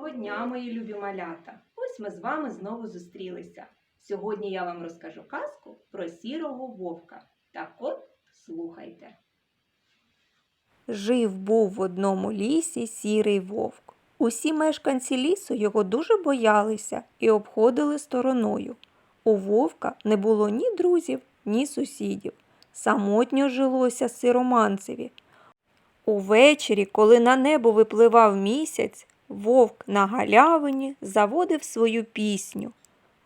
Доброго дня, мої любі малята! Ось ми з вами знову зустрілися. Сьогодні я вам розкажу казку про сірого вовка. Так от слухайте. Жив був в одному лісі сірий вовк. Усі мешканці лісу його дуже боялися і обходили стороною. У вовка не було ні друзів, ні сусідів. Самотньо жилося сироманцеві. Увечері, коли на небо випливав місяць, вовк на галявині заводив свою пісню.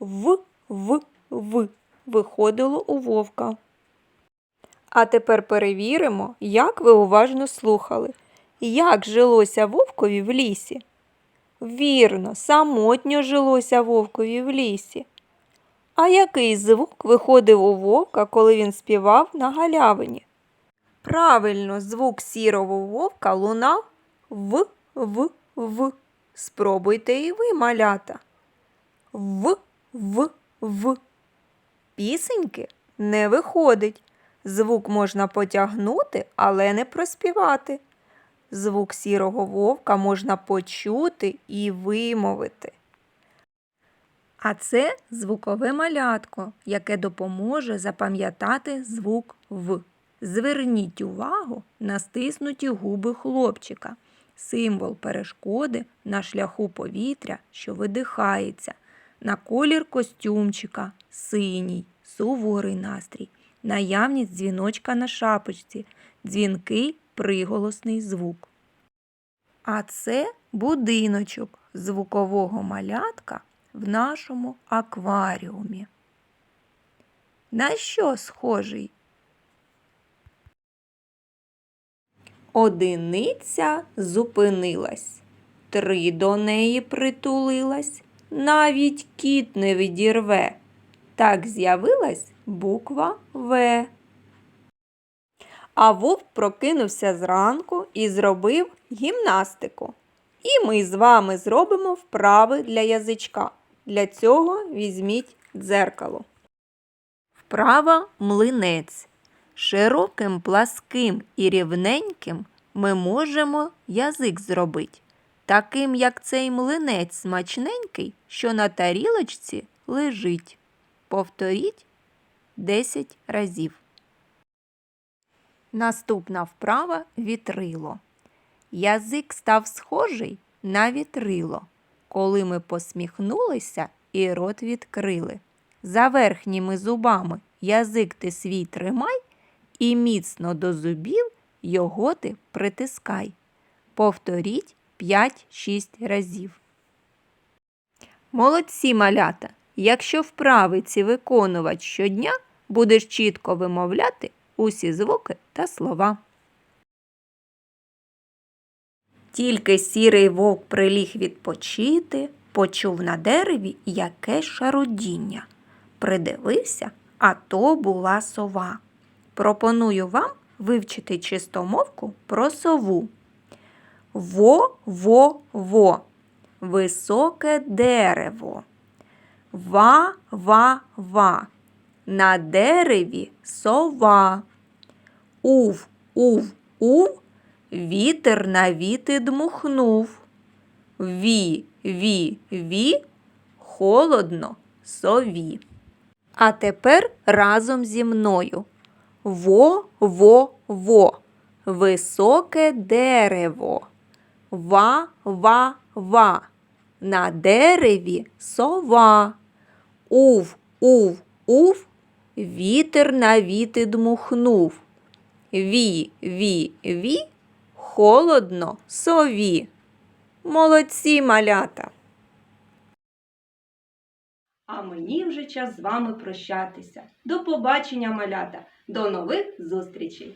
В, в, в виходило у вовка. А тепер перевіримо, як ви уважно слухали. Як жилося вовкові в лісі? Вірно, самотньо жилося вовкові в лісі. А який звук виходив у вовка, коли він співав на галявині? Правильно, звук сірого вовка лунав в, в, в. Спробуйте і ви, малята. В, в, в. Пісеньки не виходить. Звук можна потягнути, але не проспівати. Звук сірого вовка можна почути і вимовити. А це звукове малятко, яке допоможе запам'ятати звук В. Зверніть увагу на стиснуті губи хлопчика, символ перешкоди на шляху повітря, що видихається, на колір костюмчика синій, суворий настрій, наявність дзвіночка на шапочці, дзвінкий приголосний звук. А це будиночок звукового малятка в нашому акваріумі. На що схожий? Одиниця зупинилась, три до неї притулилась, навіть кіт не відірве. Так з'явилась буква В. А вовк прокинувся зранку і зробив гімнастику. І ми з вами зробимо вправи для язичка. Для цього візьміть дзеркало. Вправа млинець. Широким, пласким і рівненьким ми можемо язик зробити. Таким, як цей млинець смачненький, що на тарілочці лежить. Повторіть 10 разів. Наступна вправа вітрило. Язик став схожий на вітрило, коли ми посміхнулися і рот відкрили. За верхніми зубами язик ти свій тримай і міцно до зубів його ти притискай. Повторіть 5-6 разів. Молодці малята! Якщо вправи ці виконувати щодня, будеш чітко вимовляти усі звуки та слова. Тільки сірий вовк приліг відпочити, почув на дереві якесь шарудіння. Придивився, а то була сова. Пропоную вам вивчити чистомовку про сову. Во-во-во. Високе дерево. Ва-ва-ва. На дереві сова. Ув, ув, ув. Вітер на віти дмухнув. Ві, ві, ві. Холодно сові. А тепер разом зі мною. Во, во, во. Високе дерево. Ва, ва, ва. На дереві сова. Ув, ув, ув. Вітер на віти дмухнув. Ві, ві, ві. Холодно сові. Молодці малята. А мені вже час з вами прощатися. До побачення, малята! До нових зустрічей!